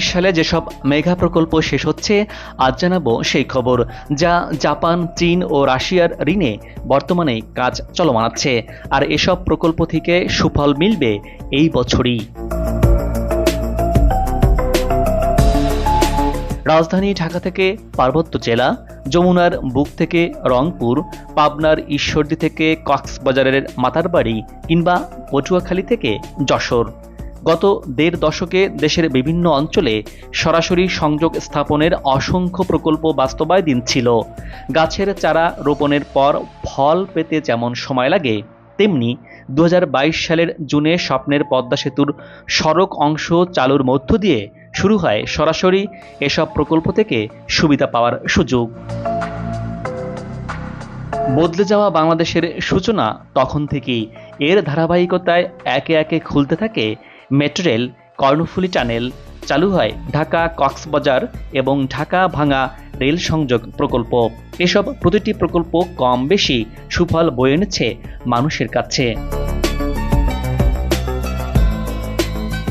সালে যেসব মেগা প্রকল্প শেষ হচ্ছে, আজ জানাব সেই খবর, যা জাপান, চীন ও রাশিয়ার ঋণে বর্তমানে কাজ চলমান আছে। আর এসব প্রকল্প থেকে সুফল মিলবে এই বছরই। রাজধানী ঢাকা থেকে পার্বত্য জেলা, যমুনার বুক থেকে রংপুর, পাবনার ঈশ্বরদী থেকে কক্সবাজারের মাতারবাড়ি কিংবা পটুয়াখালী থেকে যশোর। গত দেড় দশকে দেশের বিভিন্ন অঞ্চলে সরাসরি সংযোগ স্থাপনের অসংখ্য প্রকল্প বাস্তবায়ন ছিল। গাছের চারা রোপণের পর ফল পেতে যেমন সময় লাগে, তেমনি দু হাজার বাইশ সালের জুনে স্বপ্নের পদ্মা সেতুর সড়ক অংশ চালুর মধ্য দিয়ে শুরু হয় সরাসরি এসব প্রকল্প থেকে সুবিধা পাওয়ার সুযোগ। বদলে যাওয়া বাংলাদেশের সূচনা তখন থেকেই। এর ধারাবাহিকতায় একে একে খুলতে থাকে মেট্রো রেল, কর্ণফুলী টানেল চালু হয় ঢাকা কক্সবাজার এবং ঢাকা ভাঙা রেল সংযোগ প্রকল্প। এসব প্রতিটি প্রকল্প কম বেশি সুফল বয়ে এনেছে মানুষের কাছে।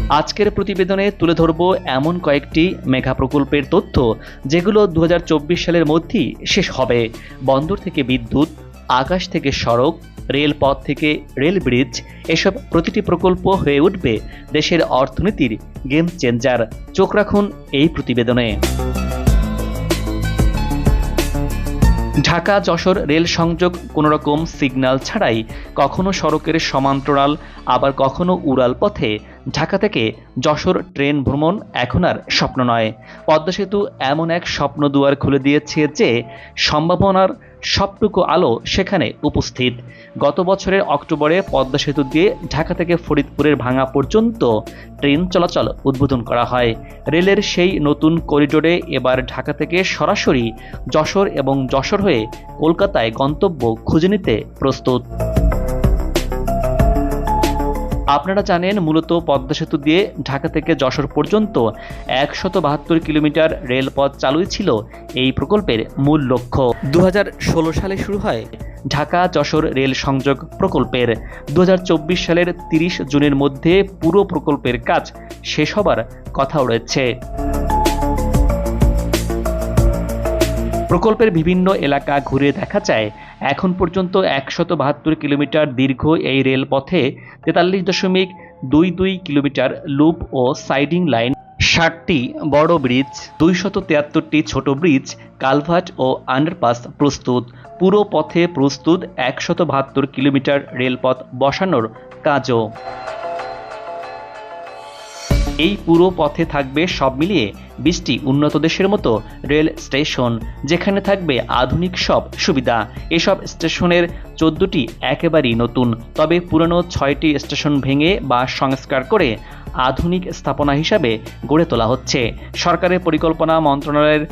আজকের প্রতিবেদনে তুলে ধরব এমন কয়েকটি মেঘা প্রকল্পের তথ্য, যেগুলো দু হাজার চব্বিশ সালের মধ্যেই শেষ হবে। বন্দর থেকে বিদ্যুৎ, আকাশ থেকে সড়ক রেলপথ থেকে রেল ব্রিজ, এসব প্রতিটি প্রকল্প হয়ে উঠবে দেশের অর্থনীতির গেম চেঞ্জার চোখ রাখুন এই প্রতিবেদনে। ঢাকা যশোর রেল সংযোগ কোনো রকম সিগন্যাল ছাড়াই কখনো সড়কের সমান্তরাল, আবার কখনো উড়াল পথে ঢাকা থেকে যশোর ট্রেন ভ্রমণ এখন আর স্বপ্ন নয়। পদ্মা সেতু এমন এক স্বপ্ন দুয়ার খুলে দিয়েছে যে সম্ভাবনার সবটুকু আলো সেখানে উপস্থিত। গত বছরের অক্টোবরে পদ্মা সেতু দিয়ে ঢাকা থেকে ফরিদপুরের ভাঙা পর্যন্ত ট্রেন চলাচল উদ্বোধন করা হয়। রেলের সেই নতুন করিডোরে এবার ঢাকা থেকে সরাসরি যশোর এবং যশোর হয়ে কলকাতায় গন্তব্য খুঁজে নিতে প্রস্তুত। আপনারা জানেন মূলত পদ্মা সেতু দিয়ে ঢাকা থেকে যশোর পর্যন্ত একশত বাহাত্তর কিলোমিটার রেলপথ চালুই ছিল এই প্রকল্পের মূল লক্ষ্য। দু হাজার ষোলো সালে শুরু হয় ঢাকা যশোর রেল সংযোগ প্রকল্পের। দু হাজার চব্বিশ সালের তিরিশ জুনের মধ্যে পুরো প্রকল্পের কাজ শেষ হবার কথাও রয়েছে। প্রকল্পের বিভিন্ন এলাকা ঘুরে দেখা যায়, এখন পর্যন্ত একশত বাহাত্তর কিলোমিটার দীর্ঘ এই রেলপথে তেতাল্লিশ দশমিক দুই দুই কিলোমিটার লুপ ও সাইডিং লাইন, ষাটটি বড় ব্রিজ, দুইশত তিয়াত্তরটি ছোট ব্রিজ, কালভার্ট ও আন্ডারপাস প্রস্তুত। পুরো পথে প্রস্তুত একশত বাহাত্তর কিলোমিটার রেলপথ বসানোর কাজও। এই পুরো পথে থাকবে সব মিলিয়ে বিশটি উন্নত দেশের মতো রেল স্টেশন, যেখানে থাকবে আধুনিক সব সুবিধা। এসব স্টেশনের চোদ্দটি একেবারেই নতুন, তবে পুরনো ছয়টি স্টেশন ভেঙে বা সংস্কার করে আধুনিক স্থাপনা হিসাবে গড়ে তোলা হচ্ছে। সরকারের পরিকল্পনা মন্ত্রণালয়ের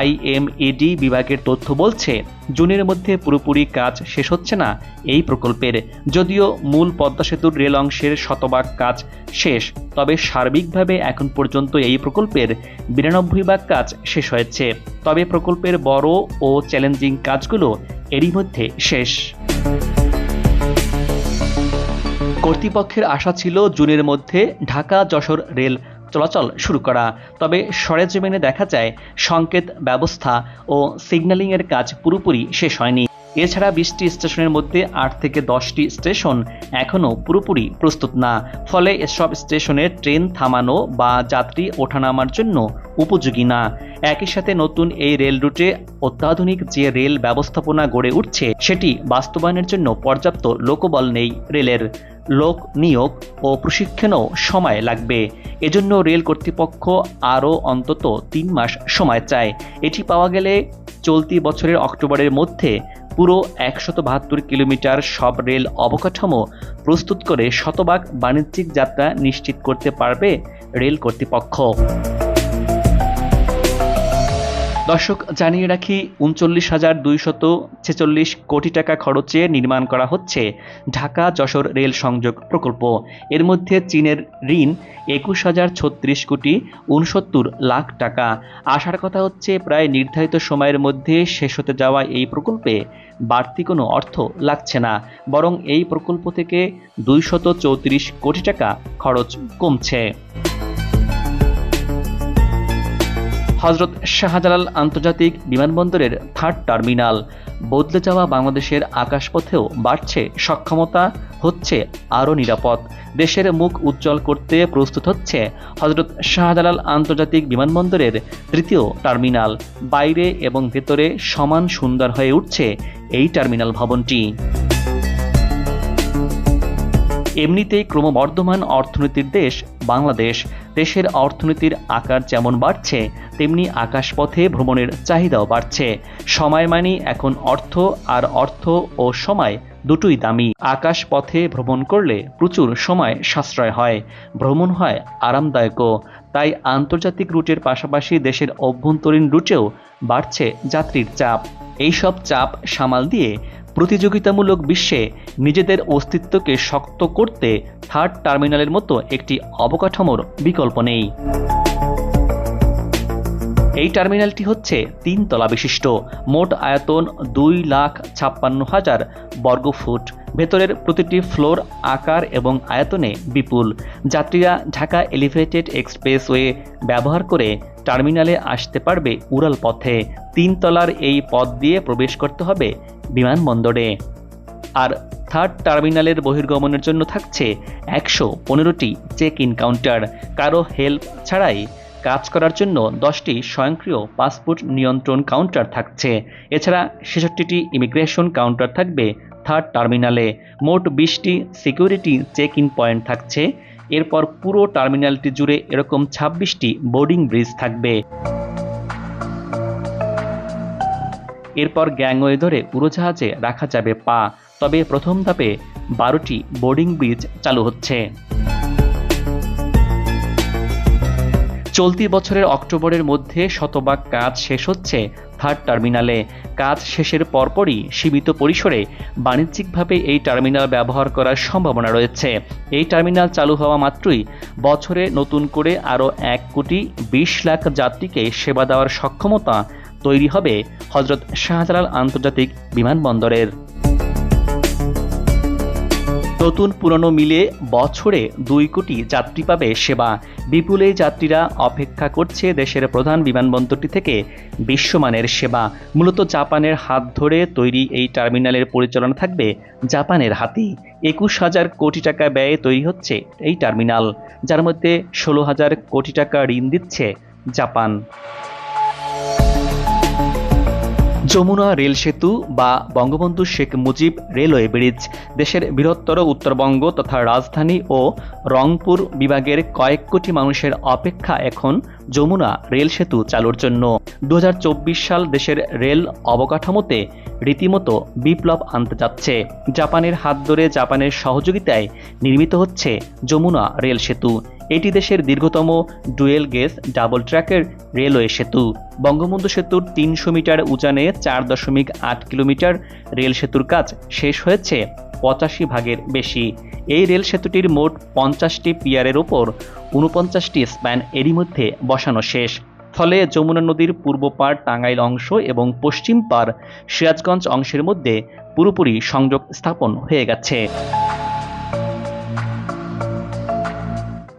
আইএমএডি বিভাগের তথ্য বলছে, জুনের মধ্যে পুরোপুরি কাজ শেষ হচ্ছে না এই প্রকল্পের। যদিও মূল পদ্মা সেতুর রেল অংশের শতভাগ কাজ শেষ, তবে সার্বিকভাবে এখন পর্যন্ত এই প্রকল্পের বিরানব্বই ভাগ কাজ শেষ হয়েছে। তবে প্রকল্পের বড় ও চ্যালেঞ্জিং কাজগুলো এরই মধ্যে শেষ। কর্তৃপক্ষের আশা ছিল জুনের মধ্যে ঢাকা যশোর রেল চলাচল শুরু করা, তবে সরেজমিনে দেখা যায় সংকেত ব্যবস্থা ও সিগন্যালিংয়ের কাজ পুরোপুরি শেষ হয়নি। এছাড়া বিশটি স্টেশনের মধ্যে আট থেকে দশটি স্টেশন এখনও পুরোপুরি প্রস্তুত না, ফলে এসব স্টেশনে ট্রেন থামানো বা যাত্রী ওঠানামার জন্য উপযোগী না। একই সাথে নতুন এই রেল রুটে অত্যাধুনিক যে রেল ব্যবস্থাপনা গড়ে উঠছে, সেটি বাস্তবায়নের জন্য পর্যাপ্ত লোকবল নেই। রেলের লোক নিয়োগ ও প্রশিক্ষণও সময় লাগবে। এজন্য রেল কর্তৃপক্ষ আরও অন্তত তিন মাস সময় চায়। এটি পাওয়া গেলে চলতি বছরের অক্টোবরের মধ্যে পুরো একশত বাহাত্তর কিলোমিটার সব রেল অবকাঠামো প্রস্তুত করে শতভাগ বাণিজ্যিক যাত্রা নিশ্চিত করতে পারবে রেল কর্তৃপক্ষ। দর্শক, জানিয়ে রাখি, উনচল্লিশ হাজার দুইশত ছেচল্লিশ কোটি টাকা খরচে নির্মাণ করা হচ্ছে ঢাকা যশোর রেল সংযোগ প্রকল্প। এর মধ্যে চীনের ঋণ একুশ হাজার ছত্রিশ কোটি উনসত্তর লাখ টাকা। আসার কথা হচ্ছে, প্রায় নির্ধারিত সময়ের মধ্যে শেষ হতে যাওয়া এই প্রকল্পে বাড়তি কোনো অর্থ লাগছে না। বরং এই প্রকল্প থেকে দুইশত চৌত্রিশ কোটি টাকা খরচ কমছে। হজরত শাহজালাল আন্তর্জাতিক বিমানবন্দরের থার্ড টার্মিনাল। বদলে যাওয়া বাংলাদেশের আকাশপথেও বাড়ছে সক্ষমতা, হচ্ছে আরও নিরাপদ। দেশের মুখ উজ্জ্বল করতে প্রস্তুত হচ্ছে হজরত শাহজালাল আন্তর্জাতিক বিমানবন্দরের তৃতীয় টার্মিনাল। বাইরে এবং ভেতরে সমান সুন্দর হয়ে উঠছে এই টার্মিনাল ভবনটি। এমনিতেই ক্রমবর্ধমান অর্থনীতির দেশ বাংলাদেশ। দেশের অর্থনীতির আকার যেমন বাড়ছে, তেমনি আকাশপথে ভ্রমণের চাহিদাও বাড়ছে। সময় মানি এখন অর্থ আর অর্থ ও সময় দুটোই দামি। আকাশ পথে ভ্রমণ করলে প্রচুর সময় সাশ্রয় হয়। ভ্রমণ হয় আরামদায়কও। তাই আন্তর্জাতিক রুটের পাশাপাশি দেশের অভ্যন্তরীণ রুটেও বাড়ছে যাত্রীর চাপ। এইসব চাপ সামাল দিয়ে প্রতিযোগিতামূলক বিশ্বে নিজেদের অস্তিত্বকে শক্ত করতে থার্ড টার্মিনালের মতো একটি অবকাঠামোর বিকল্প নেই। এই টার্মিনালটি হচ্ছে তিন তলা বিশিষ্ট, মোট আয়তন দুই লাখ ছাপ্পান্ন হাজার বর্গফুট। ভেতরের প্রতিটি ফ্লোর, আকার এবং আয়তনে বিপুল। যাত্রীরা ঢাকা এলিভেটেড এক্সপ্রেসওয়ে ব্যবহার করে টার্মিনালে আসতে পারবে উড়াল পথে। তিন তলার এই পথ দিয়ে প্রবেশ করতে হবে বিমানবন্দরে। আর থার্ড টার্মিনালের বহির্গমনের জন্য থাকছে একশো পনেরোটি চেক ইন কাউন্টার। কারও হেল্প ছাড়াই কাজ করার জন্য দশটি স্বয়ংক্রিয় পাসপোর্ট নিয়ন্ত্রণ কাউন্টার থাকছে। এছাড়া ছেষট্টিটি ইমিগ্রেশন কাউন্টার থাকবে থার্ড টার্মিনালে মোট বিশটি সিকিউরিটি চেক ইন পয়েন্ট থাকছে। এরপর পুরো টার্মিনালটি জুড়ে এরকম ছাব্বিশটি বোর্ডিং ব্রিজ থাকবে। এরপর গ্যাংওয়ে ধরে উড়োজাহাজে রাখা যাবে পা। তবে প্রথম ধাপে বারোটি বোর্ডিং ব্রিজ চালু হচ্ছে। চলতি বছরের অক্টোবরের মধ্যে শতভাগ কাজ শেষ হচ্ছে থার্ড টার্মিনালে। কাজ শেষের পরপরই সীমিত পরিসরে বাণিজ্যিকভাবে এই টার্মিনাল ব্যবহার করার সম্ভাবনা রয়েছে। এই টার্মিনাল চালু হওয়া মাত্রই বছরে নতুন করে আরও এক কোটি বিশ লাখ যাত্রীকে সেবা দেওয়ার সক্ষমতা তৈরি হবে হজরত শাহজালাল আন্তর্জাতিক বিমানবন্দরের। নতুন পুরনো মিলে বছরে দুই কোটি যাত্রী পাবে সেবা। বিপুল যাত্রীরা অপেক্ষা করছে দেশের প্রধান বিমানবন্দরটি থেকে বিশ্বমানের সেবা। মূলত জাপানের হাত ধরে তৈরি এই টার্মিনালের পরিচালনা থাকবে জাপানের হাতি। একুশ হাজার কোটি টাকা ব্যয়ে তৈরি হচ্ছে এই টার্মিনাল, যার মধ্যে ষোলো হাজার কোটি টাকা ঋণ দিচ্ছে জাপান। যমুনা রেল সেতু বা বঙ্গবন্ধু শেখ মুজিব রেলওয়ে ব্রিজ দেশের বৃহত্তর উত্তরবঙ্গ তথা রাজধানী ও রংপুর বিভাগের কয়েক কোটি মানুষের অপেক্ষা এখন যমুনা রেল সেতু চালুর জন্য। দু হাজার চব্বিশ সাল দেশের রেল অবকাঠামোতে রীতিমতো বিপ্লব আনতে যাচ্ছে। জাপানের হাত ধরে জাপানের সহযোগিতায় নির্মিত হচ্ছে যমুনা রেল সেতু। এটি দেশের দীর্ঘতম ডুয়েল গেজ ডাবল ট্র্যাকের রেলওয়ে সেতু। বঙ্গবন্ধু সেতুর তিনশো মিটার উঁচানে চার দশমিক আট কিলোমিটার রেল সেতুর কাজ শেষ হয়েছে পঁচাশি ভাগের বেশি। এই রেল সেতুটির মোট পঞ্চাশটি পিয়ারের ওপর উনপঞ্চাশটি স্প্যান এরই মধ্যে বসানো শেষ। ফলে যমুনা নদীর পূর্ব পার টাঙ্গাইল অংশ এবং পশ্চিম পার সিরাজগঞ্জ অংশের মধ্যে পুরোপুরি সংযোগ স্থাপন হয়ে গেছে।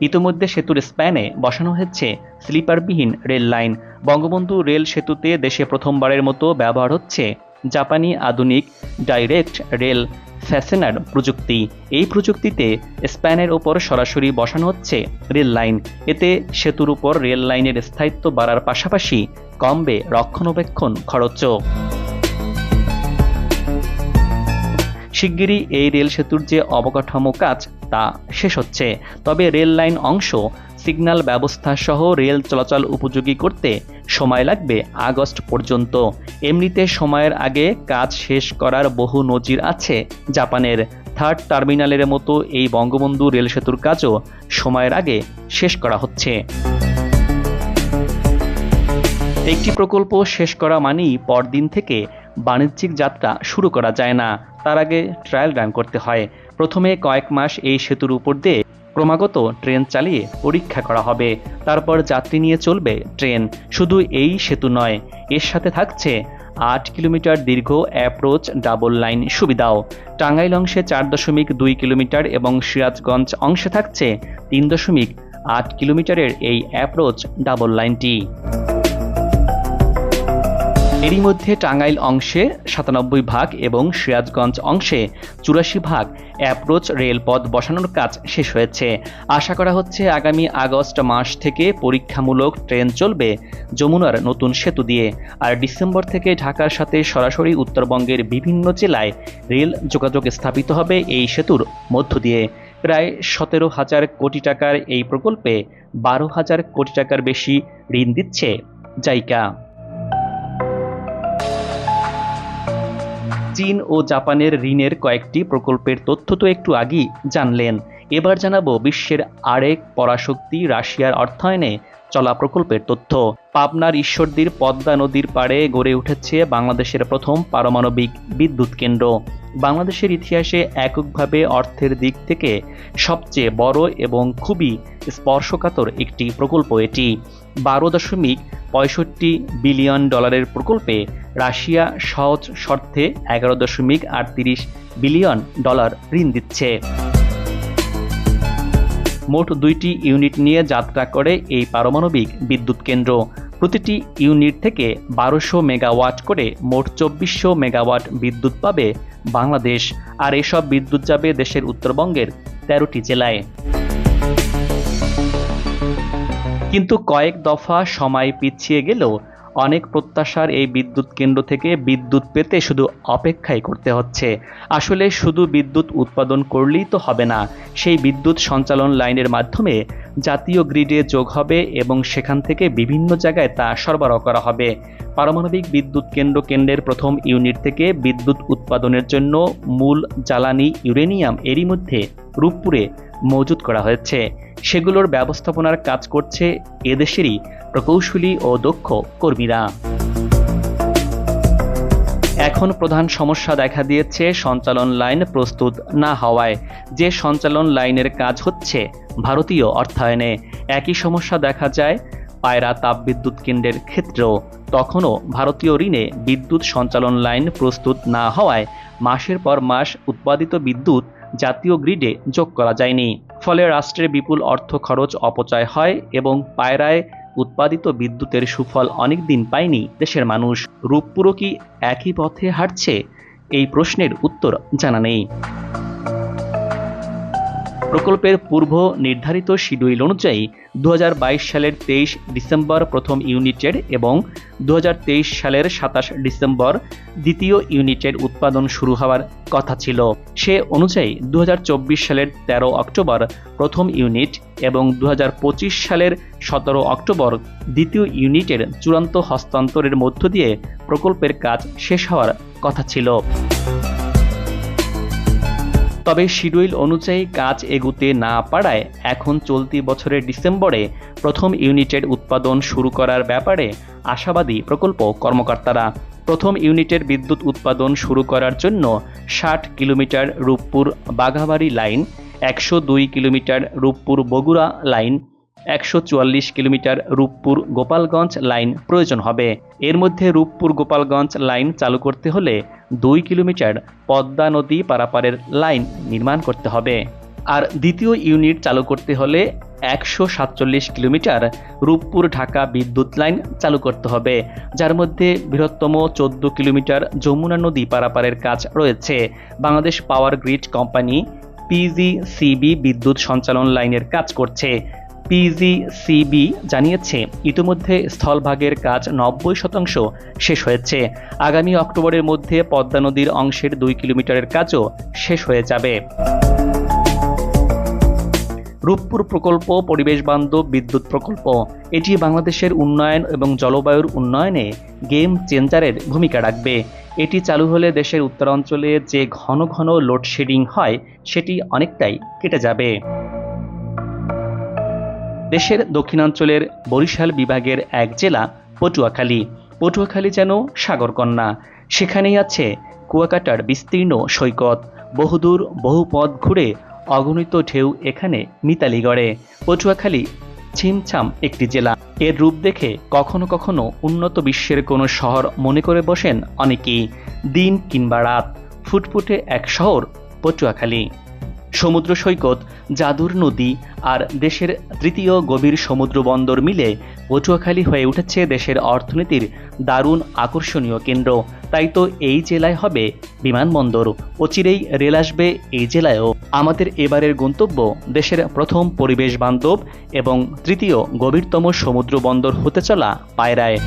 ইতোমধ্যে সেতুর স্প্যানে বসানো হচ্ছে স্লিপারবিহীন রেল লাইন। বঙ্গবন্ধু রেল সেতুতে দেশে প্রথমবারের মতো ব্যবহার হচ্ছে জাপানি আধুনিক ডাইরেক্ট রেল ফ্যাসেনার প্রযুক্তি। এই প্রযুক্তিতে স্প্যানের ওপর সরাসরি বসানো হচ্ছে রেল লাইন। এতে সেতুর উপর রেল লাইনের স্থায়িত্ব বাড়ার পাশাপাশি কমবে রক্ষণাবেক্ষণ খরচও। শিগগিরই এই রেল সেতুর যে অবকাঠামো কাজ, তা শেষ হচ্ছে। তবে রেল লাইন অংশ, সিগন্যাল ব্যবস্থা সহ রেল চলাচল উপযোগী করতে সময় লাগবে আগস্ট পর্যন্ত। এমনিতে সময়ের আগে কাজ শেষ করার বহু নজির আছে জাপানের। থার্ড টার্মিনালের মতো এই বঙ্গবন্ধু রেল সেতুর কাজও সময়ের আগে শেষ করা হচ্ছে। একটি প্রকল্প শেষ করা মানেই পরদিন থেকে বাণিজ্যিক যাত্রা শুরু করা যায় না। তার আগে ট্রায়াল রান করতে হয়। প্রথমে কয়েক মাস এই সেতুর উপর দিয়ে ক্রমাগত ট্রেন চালিয়ে পরীক্ষা করা হবে। তারপর যাত্রী নিয়ে চলবে ট্রেন। শুধু এই সেতু নয়, এর সাথে থাকছে আট কিলোমিটার দীর্ঘ অ্যাপ্রোচ ডাবল লাইন সুবিধাও। টাঙ্গাইল অংশে চার দশমিক দুই কিলোমিটার এবং সিরাজগঞ্জ অংশে থাকছে তিন দশমিক আট কিলোমিটারের এই অ্যাপ্রোচ ডাবল লাইনটি এরই মধ্যে টাঙ্গাইল অংশে সাতানব্বই ভাগ এবং সিরাজগঞ্জ অংশে চুরাশি ভাগ অ্যাপ্রোচ রেলপথ বসানোর কাজ শেষ হয়েছে। আশা করা হচ্ছে আগামী আগস্ট মাস থেকে পরীক্ষামূলক ট্রেন চলবে যমুনার নতুন সেতু দিয়ে। আর ডিসেম্বর থেকে ঢাকার সাথে সরাসরি উত্তরবঙ্গের বিভিন্ন জেলায় রেল যোগাযোগ স্থাপিত হবে এই সেতুর মধ্য দিয়ে। প্রায় সতেরো হাজার কোটি টাকার এই প্রকল্পে বারো হাজার কোটি টাকার বেশি ঋণ দিচ্ছে জাইকা। চীন ও জাপানের ঋণের কয়েকটি প্রকল্পের তথ্য তো একটু আগেই জানলেন। এবার জানাব বিশ্বের আরেক পরাশক্তি রাশিয়ার অর্থায়নে চলা প্রকল্পের তথ্য। পাবনার ঈশ্বরদীর পদ্মা নদীর পাড়ে গড়ে উঠেছে বাংলাদেশের প্রথম পারমাণবিক বিদ্যুৎ কেন্দ্র। বাংলাদেশের ইতিহাসে এককভাবে অর্থের দিক থেকে সবচেয়ে বড় এবং খুবই স্পর্শকাতর একটি প্রকল্প এটি। বারো দশমিক পঁয়ষট্টি বিলিয়ন ডলারের প্রকল্পে রাশিয়া সহজ শর্তে এগারো দশমিক আটত্রিশ বিলিয়ন ডলার ঋণ দিচ্ছে। মোট দুইটি ইউনিট নিয়ে যাত্রা করে এই পারমাণবিক বিদ্যুৎ কেন্দ্র। প্রতিটি ইউনিট থেকে বারোশো মেগাওয়াট করে মোট চব্বিশশো মেগাওয়াট বিদ্যুৎ পাবে বাংলাদেশ, আর এসব বিদ্যুৎ যাবে দেশের উত্তরবঙ্গের তেরোটি জেলায়। কিন্তু কয়েক দফা সময় পিছিয়ে গেলেও অনেক প্রত্যাশার এই বিদ্যুৎ কেন্দ্র থেকে বিদ্যুৎ পেতে শুধু অপেক্ষাই করতে হচ্ছে। আসলে শুধু বিদ্যুৎ উৎপাদন করলেই তো হবে না, সেই বিদ্যুৎ সঞ্চালন লাইনের মাধ্যমে জাতীয় গ্রিডে যোগ হবে এবং সেখান থেকে বিভিন্ন জায়গায় তা সরবরাহ করা হবে। পারমাণবিক বিদ্যুৎ কেন্দ্র কেন্দ্রের প্রথম ইউনিট থেকে বিদ্যুৎ উৎপাদনের জন্য মূল জ্বালানি ইউরেনিয়াম এরই মধ্যে রূপপুরে মজুত করা হয়েছে। সেগুলোর ব্যবস্থাপনার কাজ করছে এদেশেরই প্রকৌশলী ও দক্ষ কর্মীরা। এখন প্রধান সমস্যা দেখা দিয়েছে সঞ্চালন লাইন প্রস্তুত না হওয়ায়। যে সঞ্চালন লাইনের কাজ হচ্ছে ভারতীয় অর্থায়নে, একই সমস্যা দেখা যায় পায়রা তাপবিদ্যুৎ কেন্দ্রের ক্ষেত্রেও। তখনও ভারতীয় ঋণে বিদ্যুৎ সঞ্চালন লাইন প্রস্তুত না হওয়ায় মাসের পর মাস উৎপাদিত বিদ্যুৎ জাতীয় গ্রিডে যোগ করা যায়নি। ফলে রাষ্ট্রের বিপুল অর্থ খরচ অপচয় হয় এবং পায়রায় উৎপাদিত বিদ্যুতের সুফল অনেক দিন পায়নি দেশের মানুষ। রূপপুরও কি একই পথে হাঁটছে? এই প্রশ্নের উত্তর জানা নেই। প্রকল্পের পূর্ব নির্ধারিত শিডিউল অনুযায়ী দু হাজার বাইশ সালের তেইশ ডিসেম্বর প্রথম ইউনিটের এবং দু হাজার তেইশ সালের সাতাশ ডিসেম্বর দ্বিতীয় ইউনিটের উৎপাদন শুরু হওয়ার কথা ছিল। সে অনুযায়ী দু হাজার চব্বিশ সালের ১৩ অক্টোবর প্রথম ইউনিট এবং দু হাজার পঁচিশ সালের সতেরো অক্টোবর দ্বিতীয় ইউনিটের চূড়ান্ত হস্তান্তরের মধ্য দিয়ে প্রকল্পের কাজ শেষ হওয়ার কথা ছিল। তবে শিডিউল অনুযায়ী কাজ এগুতে না পারায় এখন চলতি বছরের ডিসেম্বরে প্রথম ইউনিটের উৎপাদন শুরু করার ব্যাপারে আশাবাদী প্রকল্প কর্মকর্তারা। প্রথম ইউনিটের বিদ্যুৎ উৎপাদন শুরু করার জন্য ষাট কিলোমিটার রূপপুর বাঘাবাড়ি লাইন, একশো দুই কিলোমিটার রূপপুর বগুড়া লাইন একশো চুয়াল্লিশ কিলোমিটার রূপপুর গোপালগঞ্জ লাইন প্রয়োজন হবে। এর মধ্যে রূপপুর গোপালগঞ্জ লাইন চালু করতে হলে দুই কিলোমিটার পদ্মা নদী পারাপারের লাইন নির্মাণ করতে হবে। আর দ্বিতীয় ইউনিট চালু করতে হলে একশো সাতচল্লিশ কিলোমিটার রূপপুর ঢাকা বিদ্যুৎ লাইন চালু করতে হবে, যার মধ্যে বৃহত্তম চোদ্দ কিলোমিটার যমুনা নদী পারাপারের কাজ রয়েছে। Bangladesh power grid company PGCB বিদ্যুৎ সঞ্চালন লাইনের কাজ করছে। পিজিসিবি জানিয়েছে, ইতিমধ্যে স্থলভাগের কাজ নব্বই শতাংশ শেষ হয়েছে। আগামী অক্টোবরের মধ্যে পদ্মা নদীর অংশের দুই কিলোমিটারের কাজও শেষ হয়ে যাবে। রূপপুর প্রকল্প, পরিবেশ বান্ধব, বিদ্যুৎ প্রকল্প, এটি বাংলাদেশের উন্নয়ন এবং জলবায়ুর উন্নয়নে গেম চেঞ্জারের ভূমিকা রাখবে। এটি চালু হলে দেশের উত্তরাঞ্চলে যে ঘন ঘন লোডশেডিং হয়, সেটি অনেকটাই কেটে যাবে। দেশের দক্ষিণাঞ্চলের বরিশাল বিভাগের এক জেলা, পটুয়াখালী। পটুয়াখালী যেন সাগরকন্যা। সেখানেই আছে কুয়াকাটার বিস্তীর্ণ সৈকত। বহুদূর বহু পথ ঘুরে অগণিত ঢেউ এখানে মিতালি গড়ে। পটুয়াখালী ছিমছাম একটি জেলা। এর রূপ দেখে কখনো কখনো উন্নত বিশ্বের কোনো শহর মনে করে বসেন অনেকেই। দিন কিংবা রাত, ফুটফুটে এক শহর পটুয়াখালী। সমুদ্র সৈকত জাদুর নদী আর দেশের তৃতীয় গভীর সমুদ্র বন্দর মিলে পটুয়াখালী হয়ে উঠেছে দেশের অর্থনীতির দারুণ আকর্ষণীয় কেন্দ্র। তাই তো এই জেলায় হবে বিমানবন্দর। অচিরেই রেল আসবে এই জেলায়ও। আমাদের এবারের গন্তব্য দেশের প্রথম পরিবেশ বান্ধব এবং তৃতীয় গভীরতম সমুদ্র বন্দর হতে চলা পায়রায়।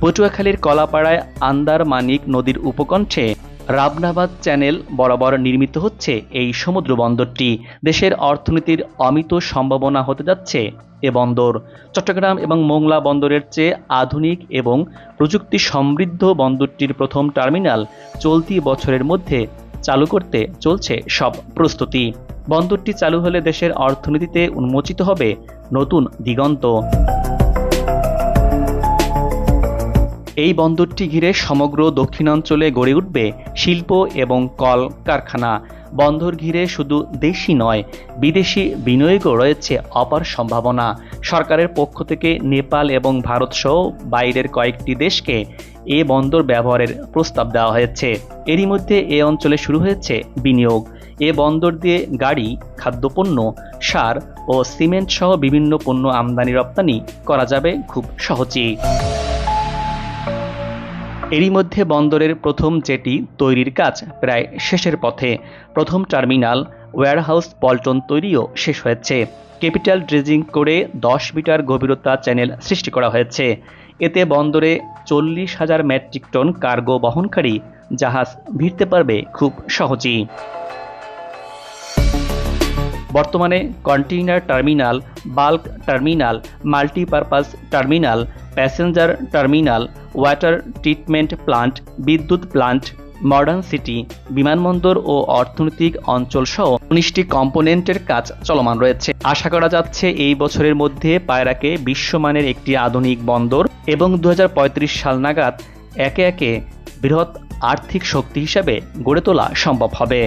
পটুয়াখালীর কলাপাড়ায় আন্দার মানিক নদীর উপকণ্ঠে রাবনাবাদ চ্যানেল বরাবর নির্মিত হচ্ছে এই সমুদ্র বন্দরটি। দেশের অর্থনীতির অমিত সম্ভাবনা হতে যাচ্ছে এ বন্দর। চট্টগ্রাম এবং মোংলা বন্দরের চেয়ে আধুনিক এবং প্রযুক্তি সমৃদ্ধ বন্দরটির প্রথম টার্মিনাল চলতি বছরের মধ্যে চালু করতে চলছে সব প্রস্তুতি। বন্দরটি চালু হলে দেশের অর্থনীতিতে উন্মোচিত হবে নতুন দিগন্ত। এই বন্দরটি ঘিরে সমগ্র দক্ষিণাঞ্চলে গড়ে উঠবে শিল্প এবং কল কারখানা। বন্দর ঘিরে শুধু দেশি নয়, বিদেশি বিনিয়োগও রয়েছে অপার সম্ভাবনা। সরকারের পক্ষ থেকে নেপাল এবং ভারত সহ বাইরের কয়েকটি দেশকে এ বন্দর ব্যবহারের প্রস্তাব দেওয়া হয়েছে। এরই মধ্যে এ অঞ্চলে শুরু হয়েছে বিনিয়োগ। এ বন্দর দিয়ে গাড়ি, খাদ্যপণ্য, সার ও সিমেন্ট সহ বিভিন্ন পণ্য আমদানি রপ্তানি করা যাবে খুব সহজেই। এরই মধ্যে বন্দরের প্রথম জেটি তৈরির কাজ প্রায় শেষের পথে। প্রথম টার্মিনাল, ওয়্যারহাউস পল্টন তৈরিও শেষ হয়েছে। ক্যাপিটাল ড্রেজিং করে দশ মিটার গভীরতা চ্যানেল সৃষ্টি করা হয়েছে। এতে বন্দরে চল্লিশ হাজার মেট্রিক টন কার্গো বহনকারী জাহাজ ভিড়তে পারবে খুব সহজেই। বর্তমানে container terminal, bulk terminal, multipurpose terminal passenger terminal, water treatment plant, বিদ্যুৎ প্লান্ট, মডার্ন সিটি, বিমানবন্দর ও অর্থনৈতিক অঞ্চল সহ উনিশটি কম্পোনেন্টের কাজ চলমান রয়েছে। আশা করা যাচ্ছে এই বছরের মধ্যে পায়রাকে বিশ্বমানের একটি আধুনিক বন্দর এবং দু হাজার পঁয়ত্রিশ সাল নাগাদ একে একে বৃহৎ আর্থিক শক্তি হিসাবে গড়ে তোলা সম্ভব হবে।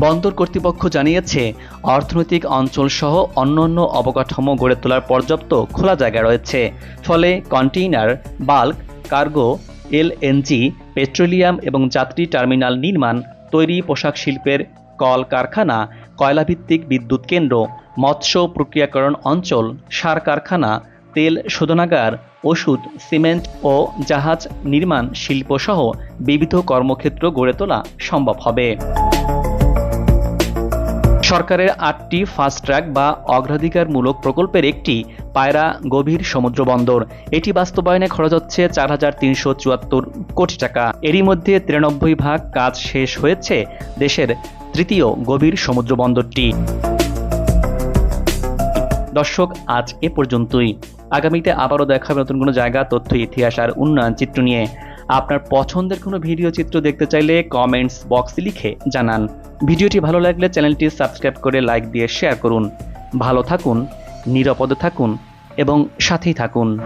বন্দর কর্তৃপক্ষ জানিয়েছে, অর্থনৈতিক অঞ্চল সহ অন্যান্য অবকাঠামো গড়ে তোলার পর্যাপ্ত খোলা জায়গা রয়েছে। ফলে container, bulk, cargo LNG petroleum এবং যাত্রী টার্মিনাল নির্মাণ, তৈরি পোশাক শিল্পের কল কারখানা, কয়লাভিত্তিক বিদ্যুৎ কেন্দ্র, মৎস্য প্রক্রিয়াকরণ অঞ্চল, সার কারখানা, তেল শোধনাগার, ওষুধ, সিমেন্ট ও জাহাজ নির্মাণ শিল্পসহ বিবিধ কর্মক্ষেত্র গড়ে তোলা সম্ভব হবে। সরকারের আটটি ফাস্ট ট্র্যাক বা অগ্রাধিকারমূলক প্রকল্পের একটি পায়রা গভীর সমুদ্র বন্দর। এটি বাস্তবায়নে খরচ হচ্ছে চার হাজার তিনশো চুয়াত্তর কোটি টাকা। এরই মধ্যে তিরানব্বই ভাগ কাজ শেষ হয়েছে দেশের তৃতীয় গভীর সমুদ্র বন্দরটি। দর্শক, আজ এ পর্যন্তই। আগামীতে আবারও দেখা হবে নতুন কোনো জায়গা, তথ্য, ইতিহাস আর উন্নয়ন চিত্র নিয়ে। আপনার পছন্দের কোনো ভিডিও চিত্র দেখতে চাইলে কমেন্টস বক্সে লিখে জানান। ভিডিওটি ভালো লাগলে চ্যানেলটি সাবস্ক্রাইব করে লাইক দিয়ে শেয়ার করুন। ভালো থাকুন, নিরাপদে থাকুন এবং সাথেই থাকুন।